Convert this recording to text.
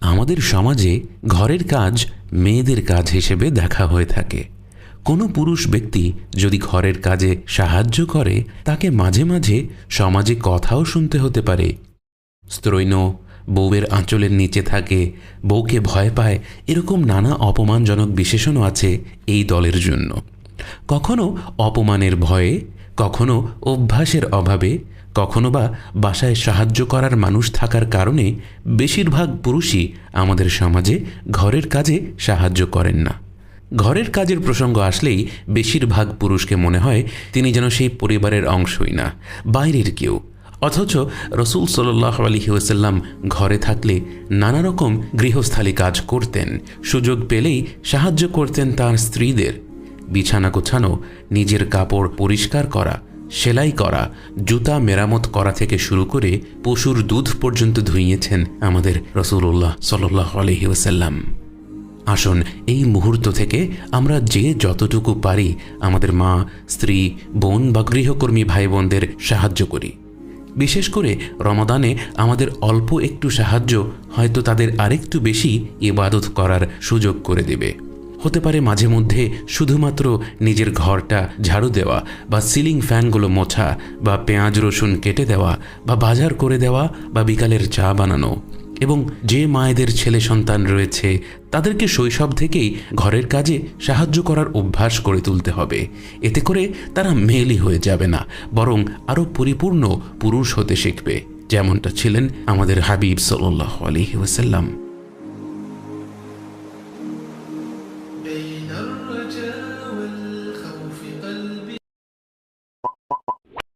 আমাদের সমাজে ঘরের কাজ মেয়েদের কাজ হিসেবে দেখা হয়ে থাকে। কোনো পুরুষ ব্যক্তি যদি ঘরের কাজে সাহায্য করে, তাকে মাঝে মাঝে সমাজে কথাও শুনতে হতে পারে। স্ত্রৈণ বউয়ের আঁচলের নিচে থাকে, বউকে ভয় পায়, এরকম নানা অপমানজনক বিশেষণও আছে এই দলের জন্য। কখনো অপমানের ভয়ে কখনো অভ্যাসের অভাবে, কখনো বা বাসায় সাহায্য করার মানুষ থাকার কারণে বেশিরভাগ পুরুষই আমাদের সমাজে ঘরের কাজে সাহায্য করেন না। ঘরের কাজের প্রসঙ্গ আসলেই বেশিরভাগ পুরুষকে মনে হয় তিনি যেন সেই পরিবারের অংশই না, বাইরের কেউ। অথচ রসুল সাল্লাহ আলহি ওসাল্লাম ঘরে থাকলে নানা রকম গৃহস্থালী কাজ করতেন, সুযোগ পেলেই সাহায্য করতেন তার স্ত্রীদের। বিছানা গোছানো, নিজের কাপড় পরিষ্কার করা, সেলাই করা, জুতা মেরামত করা থেকে শুরু করে পশুর দুধ পর্যন্ত ধুইয়েছেন আমাদের রসুল্লাহ সাল্লাহ আলহি ওসাল্লাম আসুন, এই মুহূর্ত থেকে আমরা যে যতটুকু পারি আমাদের মা, স্ত্রী, বোন বা গৃহকর্মী ভাই বোনদের সাহায্য করি। বিশেষ করে রমাদানে আমাদের অল্প একটু সাহায্য হয়তো তাদের আরেকটু বেশি ইবাদত করার সুযোগ করে দেবে। হতে পারে মাঝে মধ্যে শুধুমাত্র নিজের ঘরটা ঝাড়ু দেওয়া বা সিলিং ফ্যানগুলো মোছা বা পেঁয়াজ রসুন কেটে দেওয়া বা বাজার করে দেওয়া বা বিকালের চা বানানো। এবং যে মায়েদের ছেলে সন্তান রয়েছে, তাদেরকে শৈশব থেকেই ঘরের কাজে সাহায্য করার অভ্যাস করে তুলতে হবে। এতে করে তারা মেয়েলি হয়ে যাবে না, বরং আরও পরিপূর্ণ পুরুষ হতে শিখবে, যেমনটা ছিলেন আমাদের হাবিব সাল্লাহ ওয়াসাল্লাম।